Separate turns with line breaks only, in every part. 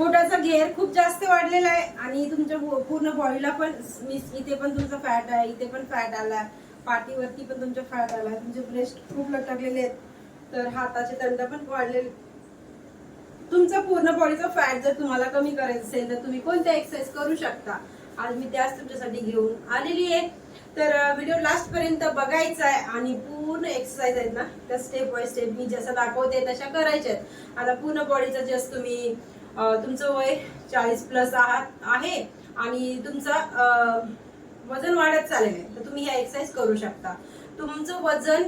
पोटाचा घेर खूप जास्त वाढलेला आहे आणि तुमच्या पूर्ण बॉडीला पण इथे पण तुमचा फॅट आहे इथे पण फॅट आला पाठीवरती पण तुमचा फॅट आला तुमचे ब्रेस्ट खूप लटकलेले आहेत. तर हाताचे दंड पण वाढलेले तुमचा पूर्ण बॉडीचा फॅट जर तुम्हाला कमी करायचं असेल तर तुम्ही कोणत्या एक्सरसाइज करू शकता? आज मी त्याच तुमच्यासाठी घेऊन आलेली आहे. तर व्हिडिओ लास्ट पर्यंत बघायचा आहे आणि पूर्ण एक्सरसाइज आहेत ना त्या स्टेप बाय स्टेप मी जसं दाखवते तशा करायच्या आहेत. आता पूर्ण बॉडीचा जस्ट तुम्ही तुमचं वय चाळीस प्लस आहात आहे आणि तुमचा वजन वाढत चाललेलं आहे. तर तुम्ही ह्या एक्सरसाइज करू शकता. तुमचं वजन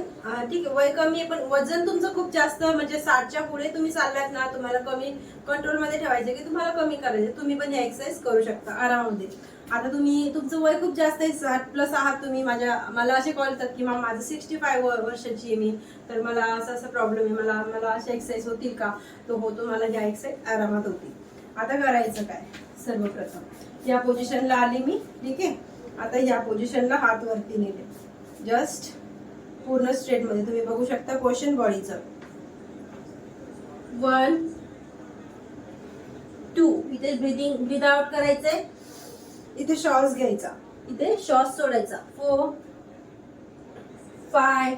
ठीक आहे वय कमी आहे पण वजन तुमचं खूप जास्त म्हणजे साठच्या पुढे तुम्ही चाललात ना तुम्हाला कमी कंट्रोलमध्ये ठेवायचं की तुम्हाला कमी करायचं तुम्ही पण ह्या एक्सरसाइज करू शकता आरामामध्ये. आता तुम्ही तुमचं वय खूप जास्त आहे साठ प्लस आहात तुम्ही. माझ्या मला असे कॉल येतात की मॅम माझं सिक्स्टी फाय वर्षाची आहे मी. तर मला असं असं प्रॉब्लेम आहे. मला मला अशा एक्सरसाइज होतील का? तो होतो मला ह्या एक्सरसाइज आरामात होतील आता करायचं काय? सर्वप्रथम या पोझिशनला आली मी. ठीक आहे? आता या पोझिशनला हात वरती नेले जस्ट पूर्ण स्ट्रेटमध्ये तुम्ही बघू शकता क्वेश्चन बॉडीचं वन टू इथे ब्रिदिंग ब्रिद आउट करायचंय. इथे शॉस घ्यायचा. इथे शॉस सोडायचा. Four five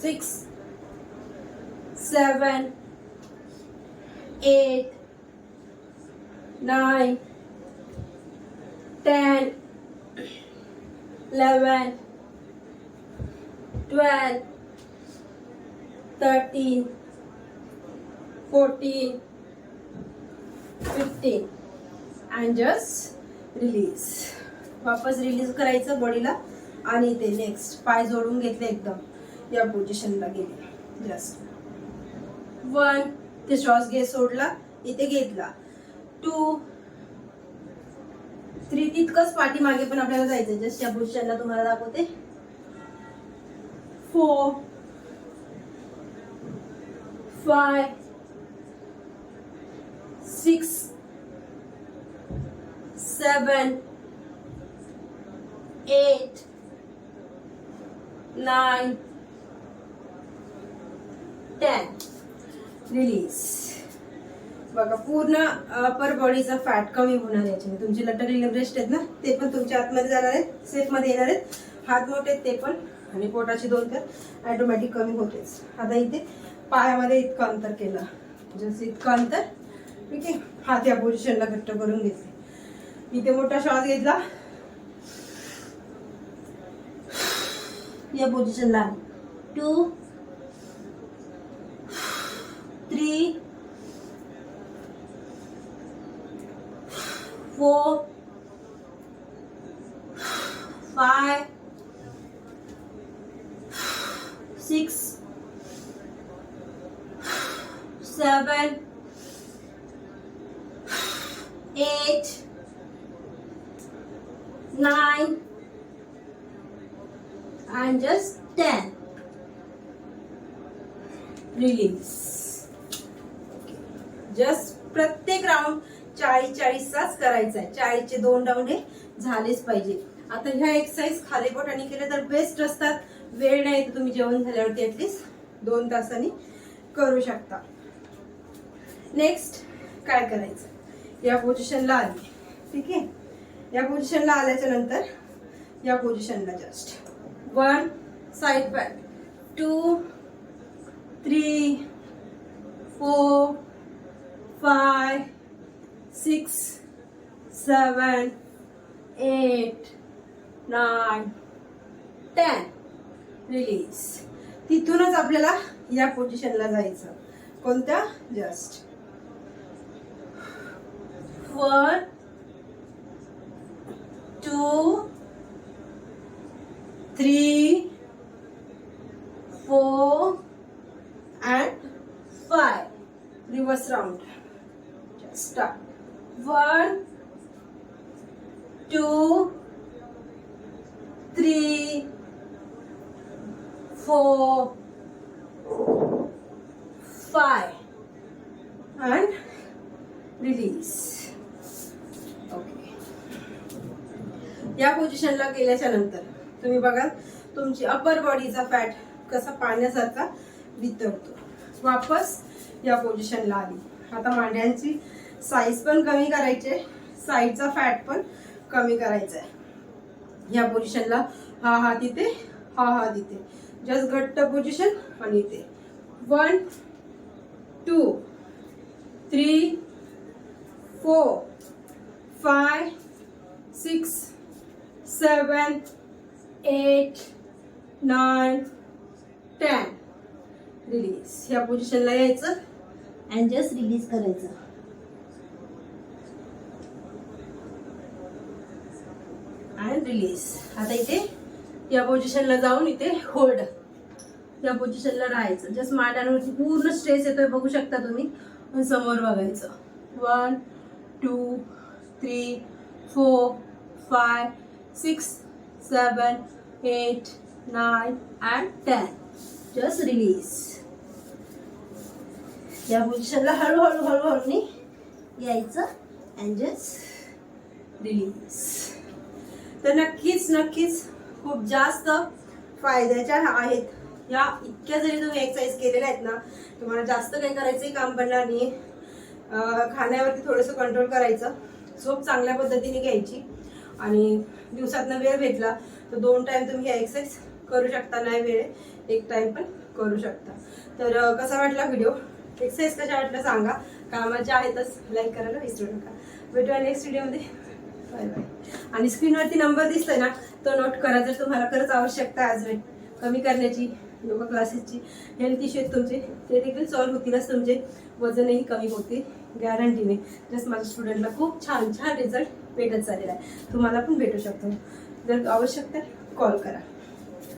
six seven eight nine ten eleven twelve thirteen fourteen fifteen and just release वापस रिलीज करायचं बॉडीला आणि ते नेक्स्ट पाय जोडून घेतले एकदम. या पोझिशनला गेले. जस्ट वन ते श्वास घे सोडला इथे घेतला. टू थ्री तितकंच पाठीमागे पण आपल्याला जायचं जस्ट या पोझिशनला तुम्हाला दाखवते. Four five six seven, eight, nine, ten. Release बघा पूर्ण अपर बॉडीचा फॅट कमी होणार याच्याने तुमचे लटकलेले ब्रेस्ट आहेत ना ते पण तुमच्या आतमध्ये जाणार आहेत सेफमध्ये येणार आहेत. हात मोठे आहेत ते पण आणि पोटाचे दोन तर ॲटोमॅटिक कमी होतेच. आता इथे पायामध्ये इतकं अंतर केलं. जसं इतकं अंतर ठीक आहे? हात या पोझिशनला घट्ट करून घेतले इथे मोठा श्वास घेतला. या two three four five six seven eight, nine, and just ten. Release. Just प्रत्येक राऊंड चाळीस चाळीसचाच करायचा आहे. चाळीसचे दोन राऊंड हे झालेच पाहिजे. आता ह्या एक्सरसाइज खालीपोट आणि केले तर बेस्ट असतात. वेळ नाही तर तुम्ही जेवण झाल्यावरती ऍटलीस्ट दोन तासांनी करू शकता. नेक्स्ट काय करायचं? या पोझिशनला आली ठीक आहे? या पोझिशनला आल्याच्यानंतर या पोझिशनला just one side back two three four five six seven eight nine ten release तिथूनच आपल्याला या पोझिशनला जायचं. कोणत्या? Just one two, three four and five reverse round start one two three four five and release okay या पोझिशनला केल्याच्यानंतर. तुम्ही बघा तुमची अपर बॉडीचा फॅट कसा पाण्यासारखा वितरतो. वापस या पोझिशनला आली. आता मांड्यांची साईज पण कमी करायची साईडचा फॅट पण कमी करायचा आहे. या पोझिशनला हा हात इथे हा हात इथे जस्ट घट्ट पोझिशन आणि इथे. One two three four five six seven eight nine ten release या पोझिशनला यायचं अँड जस्ट रिलीज करायचं. अँड रिलीज आता इथे या पोझिशनला जाऊन इथे होल्ड या पोझिशनला राहायचं. जस्ट मांड्यांवरती पूर्ण स्ट्रेस येतोय बघू शकता तुम्ही. समोर बघायचं. One two three four five six seven eight nine and ten just release या पोझिशनला हळूहळू हळूहळू यायचं अँड जस्ट रिलीज तर नक्कीच नक्कीच खूप जास्त फायद्याच्या आहेत. या इतक्या जरी तुम्ही एक्सरसाइज केलेल्या आहेत ना तुम्हाला जास्त काही करायचंही काम पडणार नाही. खाण्यावरती थोडंसं कंट्रोल करायचं. झोप चांगल्या पद्धतीने घ्यायची. आणि दिवसातनं वेळ भेटला तर दोन टाइम तुम्ही एक्सरसाइज करू शकता. नाही वेळ एक टाइम पण करू शकता. तर कसा वाटला व्हिडिओ एक्सरसाइज कशा वाटल्या सांगा. कामाच्या आहेतच लाईक करायला विसरू नका. भेटूया नेक्स्ट व्हिडिओमध्ये बाय बाय आणि स्क्रीनवरती नंबर दिसतोय ना तो नोट करा जर तुम्हाला खरंच आवश्यकता आज वेळ कमी करण्याची योगा क्लासेसची हेल्थ इश्यू आहेत तुमचे ते देखील सॉल्व्ह होतीलच तुमचे. वजनही कमी होतील गॅरंटीने जस्ट माझ्या स्टुडंटला खूप छान छान रिझल्ट भेटत झालेला आहे. तुम्हाला पण भेटू शकतो. जर आवश्यकता कॉल करा.